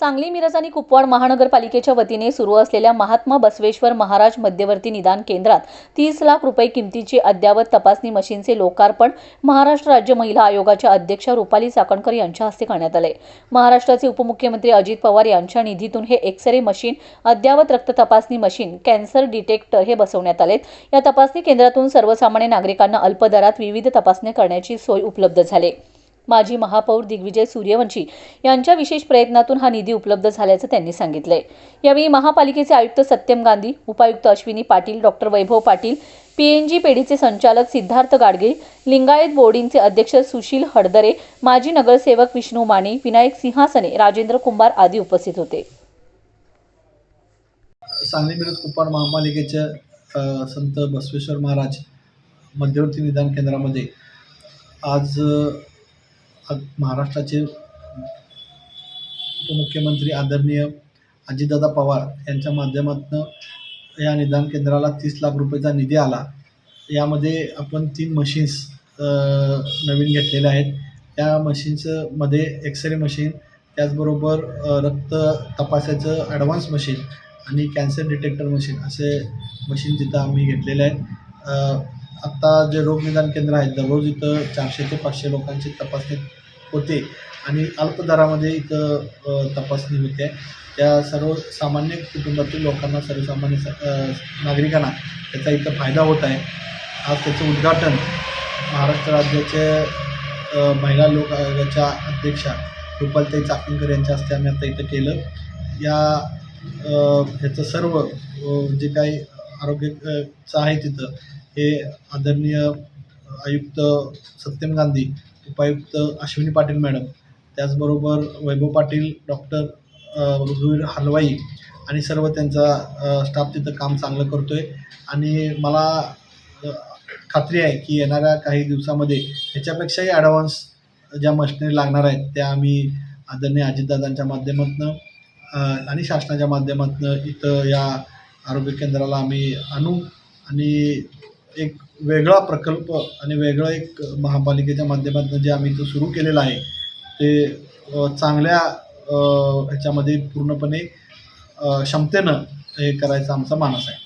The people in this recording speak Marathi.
सांगली मिरज आणि कुपवाड महानगरपालिकेच्या वतीने सुरू असलेल्या महात्मा बसवेश्वर महाराज मध्यवर्ती निदान केंद्रात तीस लाख रुपये किमतीची अद्ययावत तपासणी मशीनचे लोकार्पण महाराष्ट्र राज्य महिला आयोगाच्या अध्यक्षा रुपाली चाकणकर यांच्या हस्ते करण्यात आले. महाराष्ट्राचे उपमुख्यमंत्री अजित पवार यांच्या निधीतून हे एक्स रे मशीन अद्ययावत रक्त तपासणी मशीन कॅन्सर डिटेक्टर हे बसवण्यात आले या तपासणी केंद्रातून सर्वसामान्य नागरिकांना अल्प दरात विविध तपासण्या करण्याची सोय उपलब्ध झाली. माजी महापौर दिग्विजय सूर्यवंशी यांच्या विशेष प्रयत्नातून हा निधी उपलब्ध झाल्याचं त्यांनी सांगितलंय. यावेळी महापालिकेचे आयुक्त सत्यम गांधी उपायुक्त अश्विनी पाटील डॉक्टर वैभव पाटील पीएनजी पेढीचे संचालक सिद्धार्थ गाडगीळ लिंगायत बोर्डिंगचे अध्यक्ष सुशील हडदरे माजी नगरसेवक विष्णू माने विनायक सिंहासने राजेंद्र कुंभार आदी उपस्थित होते. सांगली मिरज कुप्पाड महापालिकेच्या संत बसवेश्वर महाराज मध्यवर्ती निदान केंद्रामध्ये आज महाराष्ट्राचे उपमुख्यमंत्री आदरणीय अजितदादा पवार यांच्या माध्यमातून या निदान केंद्राला तीस लाख रुपयाचा निधी आला. यामध्ये आपण तीन मशीन्स नवीन घेतलेल्या आहेत. त्या मशीन्समध्ये एक्सरे मशीन त्याचबरोबर रक्त तपासायचं ॲडव्हान्स मशीन आणि कॅन्सर डिटेक्टर मशीन असे मशीन तिथं आम्ही घेतलेले आहेत. आत्ता जे रोगनिदान केंद्र आहेत दररोज इथं चारशे ते पाचशे लोकांची तपासणी होते आणि अल्प दरामध्ये इथं तपासणी होते. त्या सर्वसामान्य कुटुंबातील लोकांना सर्वसामान्य स- नागरिकांना त्याचा इथं फायदा होत आहे. आज त्याचं उद्घाटन महाराष्ट्र राज्याचे महिला लोक आयोगाच्या अध्यक्षा रुपालताई चाकणकर यांच्या हस्ते आम्ही आता इथं केलं. या ह्याचं सर्व जे काही आरोग्याचं आहे तिथं हे आदरणीय आयुक्त सत्यम गांधी उपायुक्त अश्विनी पाटील मॅडम त्याचबरोबर वैभव पाटील डॉक्टर रघुवीर हलवाई आणि सर्व त्यांचा स्टाफ तिथं काम चांगलं करतो आहे आणि मला खात्री आहे की येणाऱ्या काही दिवसामध्ये ह्याच्यापेक्षाही ॲडव्हान्स ज्या मशिनरी लागणार आहेत त्या आम्ही आदरणीय अजितदादांच्या माध्यमातून आणि शासनाच्या माध्यमातून इथं या आरोग्य केंद्राला आम्ही आणू आणि एक वेगळा प्रकल्प आणि वेगळं एक महापालिकेच्या माध्यमातून जे आम्ही इथं सुरू केलेलं आहे ते चांगल्या ह्याच्यामध्ये पूर्णपणे क्षमतेनं हे करायचा आमचा मानस आहे.